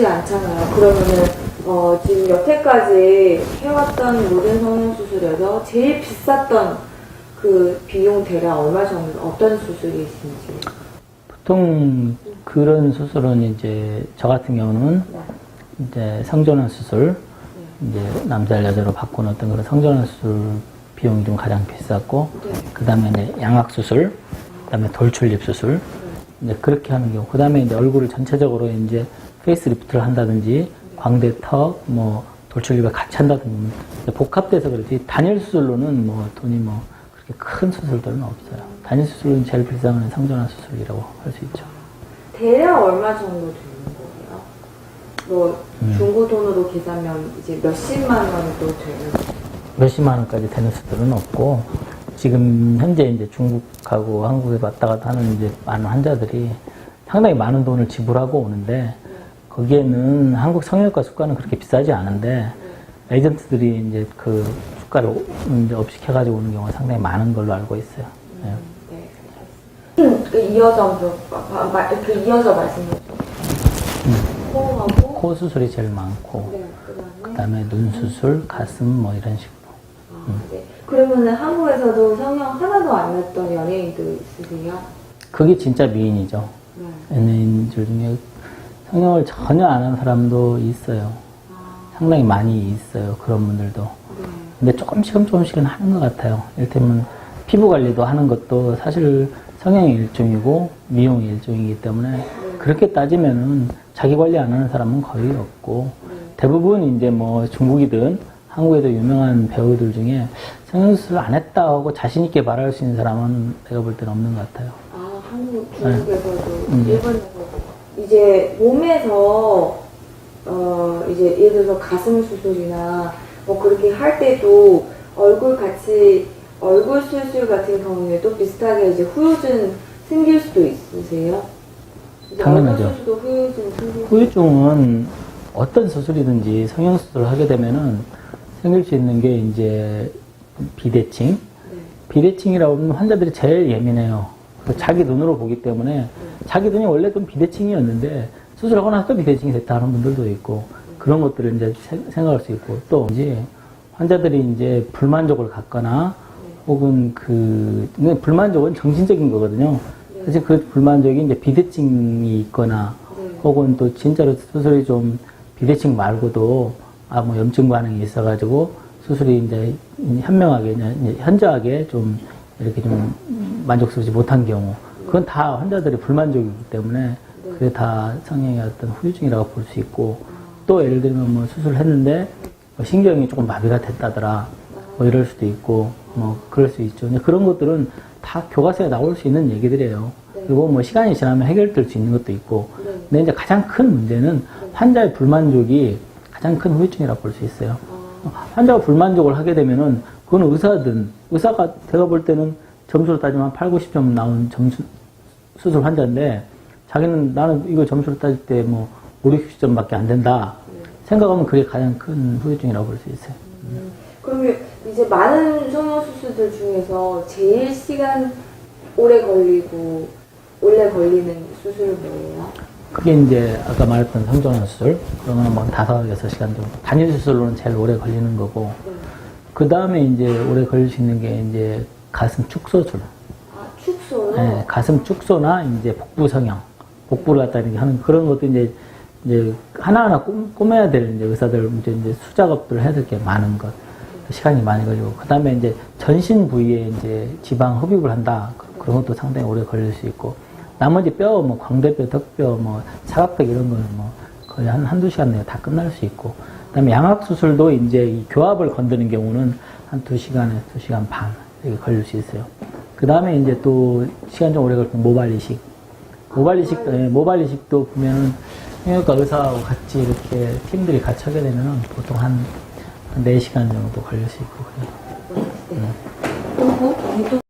않잖아요. 그러면은 어, 지금 여태까지 해왔던 모든 성형 수술에서 제일 비쌌던 그 비용 대략 얼마 정도 어떤 수술이 있는지. 보통 그런 수술은 이제 저 같은 경우는 네. 이제 성전환 수술, 이제 남자 여자로 바꾸는 어떤 그런 성전환 수술 비용이 좀 가장 비쌌고, 네. 그 다음에 양악 수술, 그 다음에 돌출입 수술, 이제 그렇게 하는 경우, 그 다음에 이제 얼굴을 전체적으로 이제 페이스리프트를 한다든지, 광대 턱, 뭐 돌출입을 같이 한다든지, 복합돼서 그렇지 단일 수술로는 뭐 돈이 뭐 그렇게 큰 수술들은 없어요. 단일 수술은 제일 비싼 건 성전환 수술이라고 할 수 있죠. 대략 얼마 정도 되는 거예요? 뭐 중고 돈으로 계산하면 이제 몇십만 원도 되는 몇십만 원까지 되는 수들은 없고 지금 현재 이제 중국하고 한국에 왔다 갔다 하는 이제 많은 환자들이 상당히 많은 돈을 지불하고 오는데 거기에는 한국 성형외과 수가는 그렇게 비싸지 않은데 에이전트들이 이제 그 수가를 이제 업시켜가지고 오는 경우가 상당히 많은 걸로 알고 있어요. 네. 네. 그 이어서 좀 마- 마- 그 이어서 말씀해 주세요. 코하고 코 수술이 제일 많고 네, 그다음에 그다음에 눈 수술, 가슴 뭐 이런 식으로. 아, 네. 그러면은 한국에서도 성형 하나도 안 했던 연예인도 있으세요? 그게 진짜 미인이죠. 네. 연예인들 중에 성형을 전혀 안 한 사람도 있어요. 아, 상당히 많이 있어요. 그런 분들도. 네. 근데 조금씩은 조금씩은 하는 것 같아요. 이를테면 피부 관리도 하는 것도 사실 성형의 일종이고 미용의 일종이기 때문에 그렇게 따지면은 자기 관리 안 하는 사람은 거의 없고 대부분 이제 뭐 중국이든 한국에도 유명한 배우들 중에 성형수술 안 했다 하고 자신있게 말할 수 있는 사람은 내가 볼 때는 없는 것 같아요. 아, 한국, 중국에서도, 음. 일본에서도. 이제 몸에서, 어, 이제 예를 들어서 가슴 수술이나 뭐 그렇게 할 때도 얼굴 같이, 얼굴 수술 같은 경우에도 비슷하게 이제 후유증 생길 수도 있으세요? 당연하죠. 후유증 후유증은 어떤 수술이든지 성형수술을 하게 되면은 생길 수 있는 게 이제 비대칭. 네. 비대칭이라고 하면 환자들이 제일 예민해요. 그 자기 눈으로 보기 때문에 자기 눈이 원래 좀 비대칭이었는데 수술하고 나서 또 비대칭이 됐다 하는 분들도 있고 그런 것들을 이제 세- 생각할 수 있고 또 이제 환자들이 이제 불만족을 갖거나 혹은 그 불만족은 정신적인 거거든요. 사실 그 불만족이 이제 비대칭이 있거나 네. 혹은 또 진짜로 수술이 좀 비대칭 말고도 아뭐 염증 반응이 있어가지고 수술이 이제 현명하게 현저하게 좀 이렇게 좀 만족스럽지 못한 경우 그건 다 환자들의 불만족이기 때문에 그게 다 성형의 어떤 후유증이라고 볼 수 있고 또 예를 들면 뭐 수술했는데 뭐 신경이 조금 마비가 됐다더라 뭐 이럴 수도 있고 뭐 그럴 수 있죠. 근데 그런 것들은 다 교과서에 나올 수 있는 얘기들이에요. 그리고 뭐 시간이 지나면 해결될 수 있는 것도 있고 네. 근데 이제 가장 큰 문제는 환자의 불만족이 가장 큰 후유증이라고 볼 수 있어요. 환자가 불만족을 하게 되면은 그건 의사든 의사가 제가 볼 때는 점수로 따지면 한 8, 90점 나온 점수 수술 환자인데 자기는 나는 이거 점수로 따질 때 뭐 5, 60점밖에 안 된다. 생각하면 그게 가장 큰 후유증이라고 볼 수 있어요. 음, 그러면 이제 많은 성형 수술들 중에서 제일 시간 오래 걸리고 오래 걸리는 수술은 뭐예요? 그게 이제 아까 말했던 성전환 수술 그러면 뭐 다섯 여섯 시간 정도 단일 수술로는 제일 오래 걸리는 거고 네. 그 다음에 이제 오래 걸릴 수 있는 게 이제 가슴 축소술 아, 축소요? 네, 가슴 축소나 이제 복부 성형, 복부를 갖다 이렇게 하는 그런 것도 이제 이제 하나하나 꾸, 꾸며야 될 이제 의사들 이제, 이제 수작업들을 해야 될 게 많은 것, 시간이 많이 걸리고 그 다음에 이제 전신 부위에 이제 지방 흡입을 한다 그- 그런 것도 상당히 오래 걸릴 수 있고 나머지 뼈, 뭐 광대뼈, 덕뼈, 뭐 사각뼈 이런 거는 뭐 거의 한 한두 시간 내에 다 끝날 수 있고 그다음에 양악 수술도 이제 이 교합을 건드는 경우는 한 두 시간에 두 시간 반 이렇게 걸릴 수 있어요. 그 다음에 이제 또 시간 좀 오래 걸리는 모발 이식. 모발 이식도, 예, 모발 이식도 보면은 성형외과 의사하고 같이 이렇게 팀들이 같이 하게 되면은 보통 한, 한 4시간 정도 걸릴 수 있고 그래요. 네.